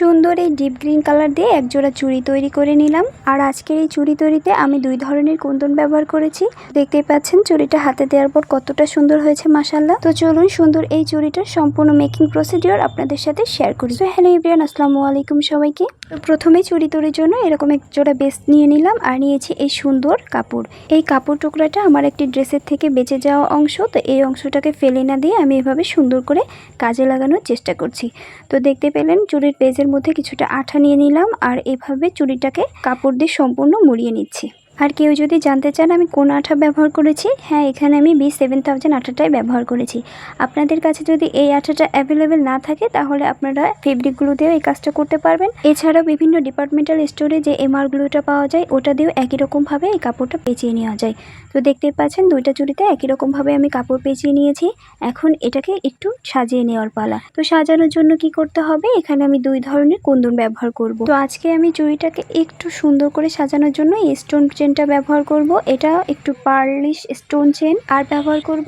সুন্দর এই deep green colour দিয়ে এক জোড়া চুড়ি তৈরি করে নিলাম। আর আজকের এই চুড়ি তৈরিতে আমি দুই ধরনের কুন্দন ব্যবহার করেছি। দেখতেই পাচ্ছেন চুড়িটা হাতে দেওয়ার পর কতটা সুন্দর হয়েছে মাসাল্লাহ তো চলুন সুন্দর এই চুড়িটার সম্পূর্ণ মেকিং প্রসিডিওর আপনাদের সাথে শেয়ার করি। তো হ্যালো ইব্রিয়ান আসসালামু আলাইকুম সবাইকে। তো প্রথমে চুড়ি তৈরির জন্য এরকম এক জোড়া বেস নিয়ে নিলাম আর নিয়েছি এই সুন্দর কাপড়। এই কাপড় টুকরাটা আমার একটি ড্রেসের থেকে বেঁচে যাওয়া অংশ। তো এই অংশটাকে ফেলে না দিয়ে আমি এভাবে সুন্দর করে কাজে লাগানোর চেষ্টা করছি। তো দেখতে পেলেন চুড়ির পেজের মধ্যে কিছুটা আঠা নিয়ে নিলাম আর এভাবে চুড়িটাকে কাপড় দিয়ে সম্পূর্ণ মুড়িয়ে নিচ্ছি। আর কেউ যদি জানতে চান আমি কোন আঠা ব্যবহার করেছি হ্যাঁ এখানে আমি বি সেভেন থাউজেন্ড আঠাটাই ব্যবহার করেছি। আপনাদের কাছে যদি এই আঠাটা অ্যাভেলেবেল না থাকে, তাহলে আপনারা ফেব্রিকগুলো দিয়েও এই কাজটা করতে পারবেন। এছাড়াও বিভিন্ন ডিপার্টমেন্টাল স্টোরে যে এমআরগুলোটা পাওয়া যায়, ওটা দিয়েও একই রকমভাবে এই কাপড়টা পেঁচিয়ে নেওয়া যায়। তো দেখতেই পাচ্ছেন, দুইটা চুড়িতে একই রকমভাবে আমি কাপড় পেঁচিয়ে নিয়েছি। এখন এটাকে একটু সাজিয়ে নেওয়ার পালা। তো সাজানোর জন্য কি করতে হবে? এখানে আমি দুই ধরনের কুন্দন ব্যবহার করব। তো আজকে আমি চুড়িটাকে একটু সুন্দর করে সাজানোর জন্য স্টোন চেনটা ব্যবহার করব। এটা একটু পার্লিশ স্টোন চেন আর ব্যবহার করব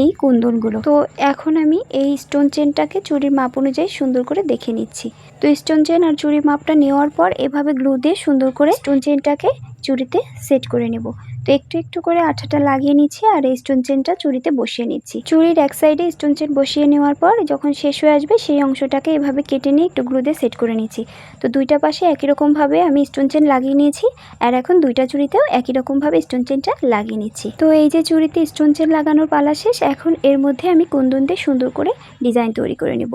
এই কুন্দনগুলো। তো এখন আমি এই স্টোন চেনটাকে চুরির মাপ অনুযায়ী সুন্দর করে দেখে নিচ্ছি। তো স্টোন চেন আর চুরির মাপটা নেওয়ার পর এভাবে গ্লু দিয়ে সুন্দর করে স্টোন চেনটাকে চুরিতে সেট করে নেব। তো একটু একটু করে আঠাটা লাগিয়ে নিচ্ছি আর এই স্টোন চেনটা চুড়িতে বসিয়ে নিচ্ছি। চুড়ির এক সাইডে স্টোন চেন বসিয়ে নেওয়ার পর যখন শেষ হয়ে আসবে সেই অংশটাকে এভাবে কেটে নিয়ে একটু গ্লু দিয়ে সেট করে নিচ্ছি। তো দুইটা পাশে একই রকমভাবে আমি স্টোন চেন লাগিয়ে নিয়েছি আর এখন দুইটা চুড়িতেও একই রকমভাবে স্টোন চেনটা লাগিয়ে নিচ্ছি। তো এই যে চুড়িতে স্টোন চেন লাগানোর পালা শেষ, এখন এর মধ্যে আমি কুন্দন দিয়ে সুন্দর করে ডিজাইন তৈরি করে নেব।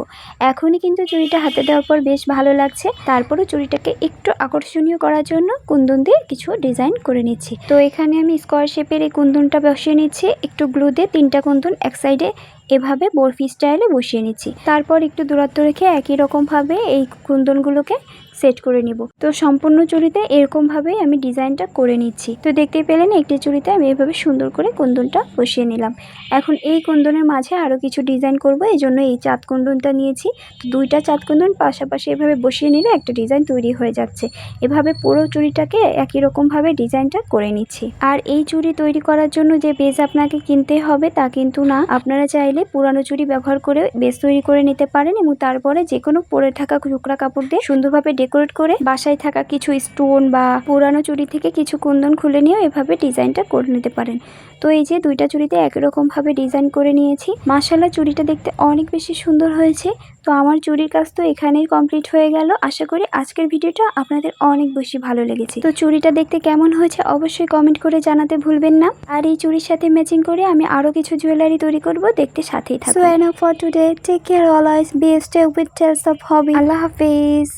এখনই কিন্তু চুড়িটা হাতে দেওয়ার পর বেশ ভালো লাগছে। তারপরে চুড়িটাকে একটু আকর্ষণীয় করার জন্য কুন্দন দিয়ে কিছু ডিজাইন করে নিচ্ছি। তো এখানে আমি স্কোয়ার শেপের এই কুন্দনটা বসিয়ে নিচ্ছি। একটু গ্লু দিয়ে তিনটা কুন্দন এক সাইডে এভাবে বরফি স্টাইলে বসিয়ে নিচ্ছি। তারপর একটু দূরত্ব রেখে একই রকমভাবে এই কুন্দনগুলোকে সেট করে নিব। তো সম্পূর্ণ চুড়িতে এরকমভাবেই আমি ডিজাইনটা করে নিচ্ছি। তো দেখতেই পেলেন একটি চুড়িতে আমি এভাবে সুন্দর করে কুন্দনটা বসিয়ে নিলাম। এখন এই কুন্দনের মাঝে আরও কিছু ডিজাইন করব, এই জন্য এই চাঁদ কুন্দনটা নিয়েছি। তো দুইটা চাঁদ কুন্দন পাশাপাশি এভাবে বসিয়ে নিলে একটা ডিজাইন তৈরি হয়ে যাচ্ছে। এভাবে পুরো চুড়িটাকে একই রকমভাবে ডিজাইনটা করে নিচ্ছি। আর এই চুড়ি তৈরি করার জন্য যে বেজ আপনাকে কিনতে হবে তা কিন্তু না। আপনারা চাইলে পুরানো চুড়ি ব্যবহার করে বেস তৈরি করে নিতে পারেন এবং তারপরে যে কোনো পরে থাকা টুকরা কাপড় দিয়ে সুন্দরভাবে ডেকোরেট করে বাসায় থাকা কিছু স্টোন বা পুরানো চুড়ি থেকে কিছু কুন্দন খুলে নিয়েও এভাবে ডিজাইনটা করে নিতে পারেন। তো এই যে দুইটা চুড়িতে একই রকমভাবে ডিজাইন করে নিয়েছি। মাসালা চুড়িটা দেখতে অনেক বেশি সুন্দর হয়েছে। তো আমার চুড়ির কাজ তো এখানেই কমপ্লিট হয়ে গেল। আশা করি আজকের ভিডিওটা আপনাদের অনেক বেশি ভালো লেগেছে। তো চুড়িটা দেখতে কেমন হয়েছে অবশ্যই কমেন্ট করে জানাতে ভুলবেন না। আর এই চুড়ির সাথে ম্যাচিং করে আমি আরও কিছু জুয়েলারি তৈরি করব। দেখতে সাথেই থাকুন। So for today take care always be stay with tales of hobby আল্লাহ হাফেজ।